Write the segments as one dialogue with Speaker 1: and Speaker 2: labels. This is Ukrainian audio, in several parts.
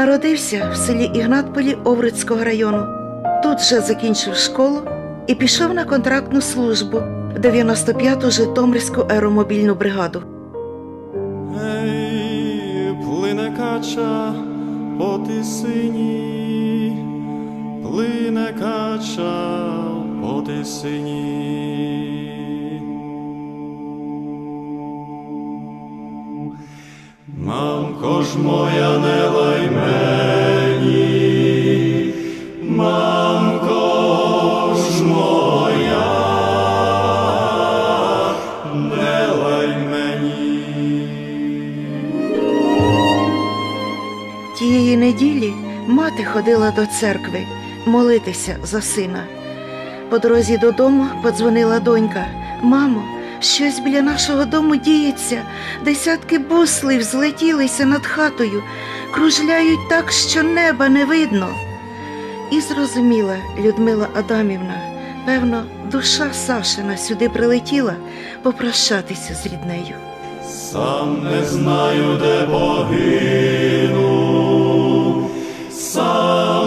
Speaker 1: Народився в селі Ігнатполі Овруцького району. Тут же закінчив школу і пішов на контрактну службу в 95-ту Житомирську аеромобільну бригаду.
Speaker 2: Ей, плине кача по тисині, плине кача по тисині. Мамко ж моя, не лай мені, мамко ж моя, не лай мені.
Speaker 1: Тієї неділі мати ходила до церкви молитися за сина. По дорозі додому подзвонила донька. Мамо, щось біля нашого дому діється. Десятки буслів злетілися над хатою, кружляють так, що неба не видно. І зрозуміла Людмила Адамівна, певно, душа Сашина сюди прилетіла попрощатися з ріднею.
Speaker 2: Сам не знаю, де погину, сам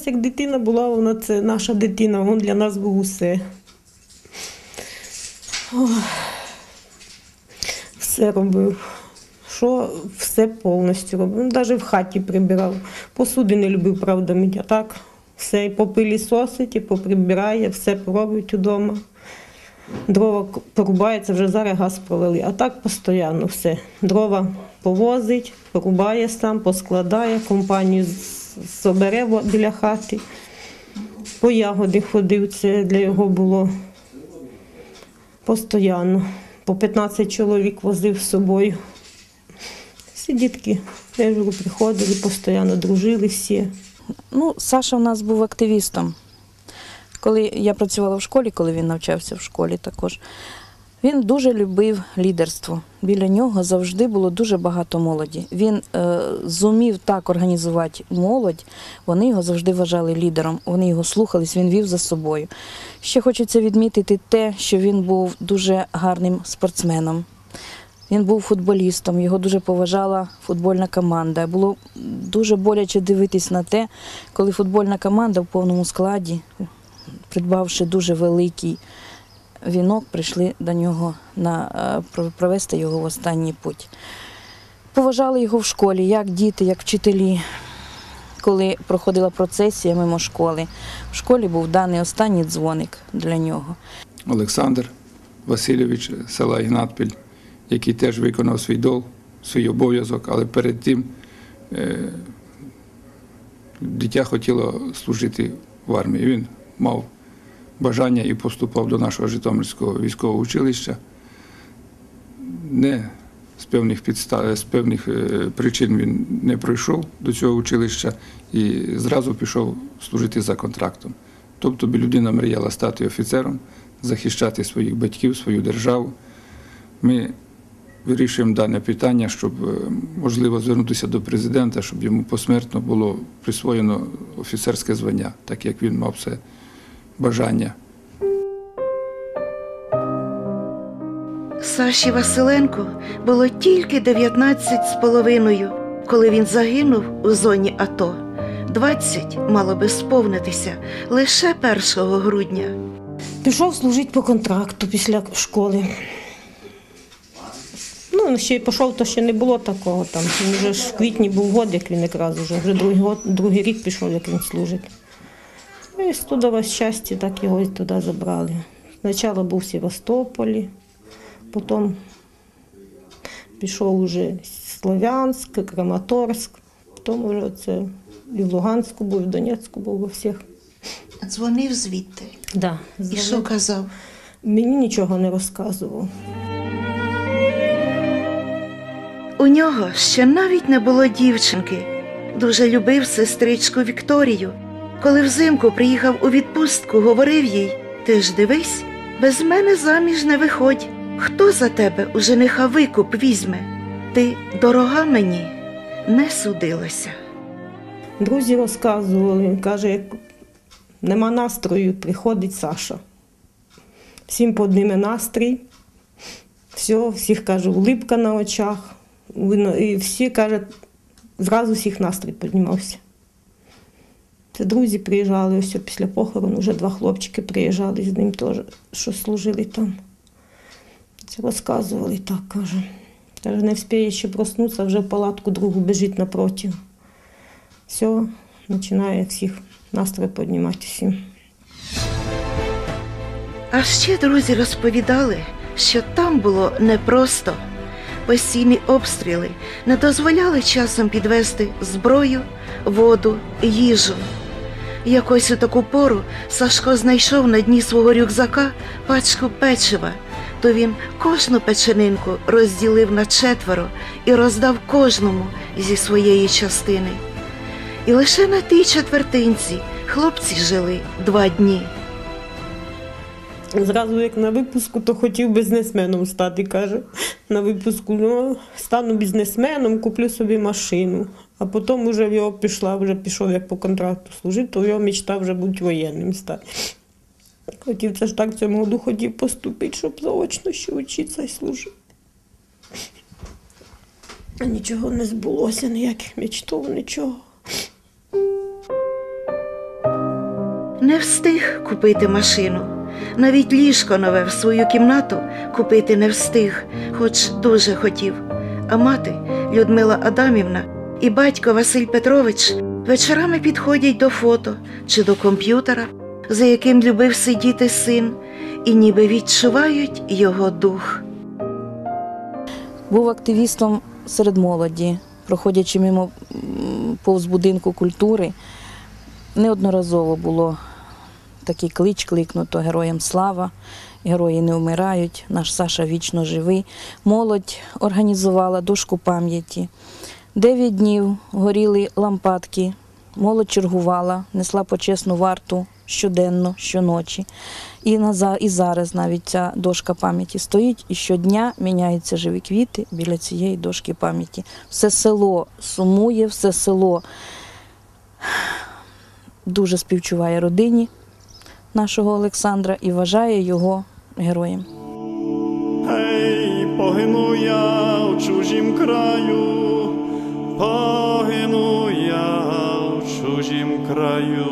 Speaker 3: нас як дитина була, вона це наша дитина, він для нас був усе. Все робив. Що все повністю робив. Ну, навіть в хаті прибирав. Посуди не любив, правда, мить, а так все і попилісосить, і поприбирає, все поробить удома. Дрова порубається, вже зараз газ провели. А так постійно все. Дрова повозить, порубає сам, поскладає, компанію собере біля хати. По ягоди ходив, це для його було постійно. По 15 чоловік возив з собою. Всі дітки я приходили, постійно дружили всі.
Speaker 4: Ну, Саша в нас був активістом. Коли я працювала в школі, коли він навчався в школі також, він дуже любив лідерство. Біля нього завжди було дуже багато молоді. Він е, зумів так організувати молодь, вони його завжди вважали лідером, вони його слухались, він вів за собою. Ще хочеться відмітити те, що він був дуже гарним спортсменом. Він був футболістом, його дуже поважала футбольна команда. Було дуже боляче дивитись на те, коли футбольна команда в повному складі, придбавши дуже великий вінок, прийшли до нього на е, провести його в останній путь. Поважали його в школі, як діти, як вчителі. Коли проходила процесія мимо школи, в школі був даний останній дзвоник для нього.
Speaker 5: Олександр Васильович села Ігнатпіль, який теж виконав свій дол, свій обов'язок, але перед тим е, дитя хотіло служити в армії. Він мав бажання і поступав до нашого Житомирського військового училища. Не з певних підстав, з певних е, причин він не пройшов до цього училища і зразу пішов служити за контрактом. Тобто людина мріяла стати офіцером, захищати своїх батьків, свою державу. Ми вирішуємо дане питання, щоб е, можливо звернутися до президента, щоб йому посмертно було присвоєно офіцерське звання, так як він мав це бажання.
Speaker 1: Саші Василенко було тільки 19 з половиною, коли він загинув у зоні АТО. 20 мало би сповнитися лише 1 грудня.
Speaker 3: Пішов служити по контракту після школи. Ну, ще й пішов, то ще не було такого там. Він вже ж в квітні був год, як він якраз вже, вже другий, год, другий рік пішов, як він служить. Ну, І з трудового щастя так його і туди забрали. Спочатку був в Севастополі, потім пішов уже Слов'янськ, Краматорськ, потім вже це і в Луганську був, і в Донецьку був во всіх.
Speaker 1: Дзвонив звідти
Speaker 3: Да,
Speaker 1: і що казав?
Speaker 3: Мені нічого не розказував.
Speaker 1: У нього ще навіть не було дівчинки. Дуже любив сестричку Вікторію. Коли взимку приїхав у відпустку, говорив їй: Ти ж дивись, без мене заміж не виходь. Хто за тебе у жениха викуп візьме? Ти дорога мені не судилася.
Speaker 3: Друзі розказували, він каже, нема настрою, приходить Саша. всім підніме настрій. Все, всіх кажу, улипка на очах. І всі кажуть, зразу всіх настрій піднімався. Друзі приїжджали ось після похорону, вже два хлопчики приїжджали з ним теж, що служили там. Це розказували так, каже. Каже, не встигає ще проснутися, вже в палатку другу біжить напроти. Все, починає всіх настрій піднімати.
Speaker 1: А ще друзі розповідали, що там було непросто. Постійні обстріли не дозволяли часом підвести зброю, воду, їжу. Якось у таку пору Сашко знайшов на дні свого рюкзака пачку печива, то він кожну печенинку розділив на четверо і роздав кожному зі своєї частини. І лише на тій четвертинці хлопці жили два дні.
Speaker 3: Зразу як на випуску, то хотів бізнесменом стати, каже. На випуску ну, стану бізнесменом, куплю собі машину. А потім вже в його пішла, вже пішов як по контракту служити, то його мечта вже бути воєнним стати. Хотів це ж так цьому году хотів поступити, щоб заочно ще вчитися і служити. А нічого не збулося, ніяких мечтов, нічого.
Speaker 1: Не встиг купити машину. Навіть ліжко нове в свою кімнату купити не встиг, хоч дуже хотів. А мати Людмила Адамівна і батько Василь Петрович вечорами підходять до фото чи до комп'ютера, за яким любив сидіти син, і ніби відчувають його дух.
Speaker 4: Був активістом серед молоді, проходячи мимо повз будинку культури. Неодноразово було такий клич кликнуто Героям слава, герої не вмирають, наш Саша вічно живий. Молодь організувала дошку пам'яті. Дев'ять днів горіли лампадки, молодь чергувала, несла почесну варту щоденно, щоночі. І, на, і зараз навіть ця дошка пам'яті стоїть, і щодня міняються живі квіти біля цієї дошки пам'яті. Все село сумує, все село дуже співчуває родині нашого Олександра і вважає його героєм.
Speaker 2: Гей, погину я в чужім краю, краю.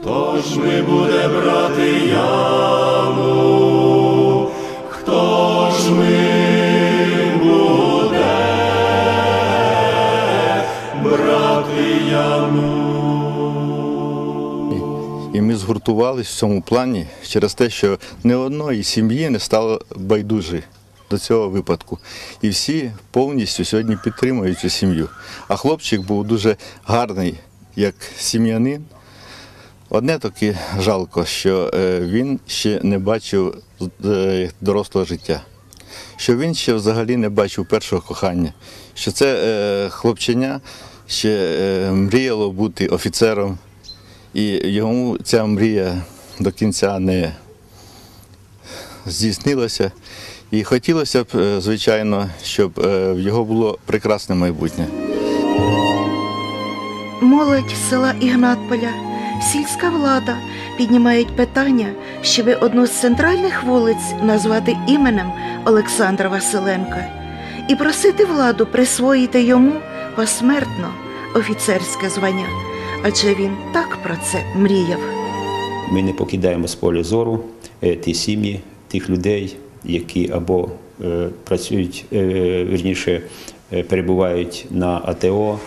Speaker 2: Хто ж ми буде брати яву? Хто ж ми буде брати яву?
Speaker 6: І ми згуртувалися в цьому плані через те, що ні одної сім'ї не стало байдужі до цього випадку. І всі повністю сьогодні підтримують цю сім'ю. А хлопчик був дуже гарний, як сім'янин. Одне таке жалко, що е, він ще не бачив е, дорослого життя, що він ще взагалі не бачив першого кохання, що це е, хлопченя ще мріяло бути офіцером, і йому ця мрія до кінця не здійснилася. І хотілося б, е, звичайно, щоб е, в його було прекрасне майбутнє.
Speaker 1: Молодь села Ігнатполя, сільська влада піднімають питання, щоб одну з центральних вулиць назвати іменем Олександра Василенка і просити владу присвоїти йому посмертно офіцерське звання, адже він так про це мріяв.
Speaker 7: Ми не покидаємо з поля зору е, ті сім'ї, тих людей, які або е, працюють, е, вірніше, е, перебувають на АТО,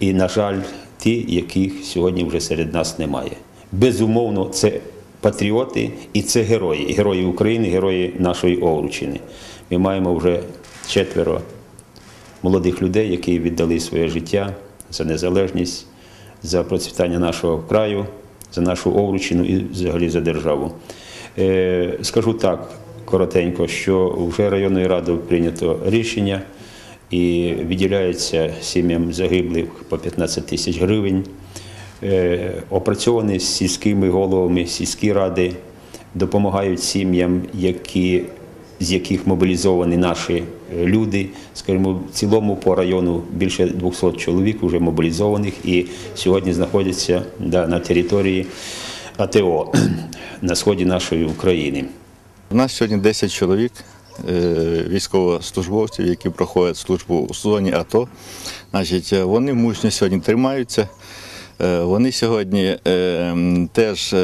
Speaker 7: і, на жаль, ті, яких сьогодні вже серед нас немає. Безумовно, це патріоти і це герої, герої України, герої нашої Овручини. Ми маємо вже четверо молодих людей, які віддали своє життя за незалежність, за процвітання нашого краю, за нашу Овручину і взагалі за державу. Скажу так коротенько, що вже районною радою прийнято рішення і виділяється сім'ям загиблих по 15 тисяч гривень. Е, Опрацьовані з сільськими головами, сільські ради допомагають сім'ям, які, з яких мобілізовані наші е, люди. Скажімо, в цілому по району більше 200 чоловік вже мобілізованих і сьогодні знаходяться да, на території АТО на сході нашої України.
Speaker 6: У нас сьогодні 10 чоловік, е, військовослужбовців, які проходять службу у зоні АТО. Значить, е, вони мужньо сьогодні тримаються. Е, Вони сьогодні теж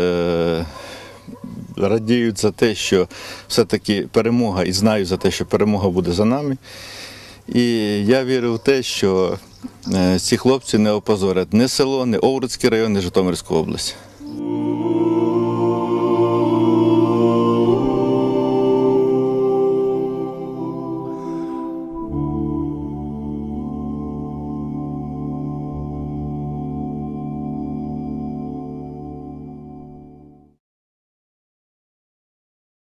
Speaker 6: радіють за те, що все-таки перемога, і знають за те, що перемога буде за нами. І я вірю в те, що ці хлопці не опозорять ні село, ні Овруцький район, ні Житомирську область.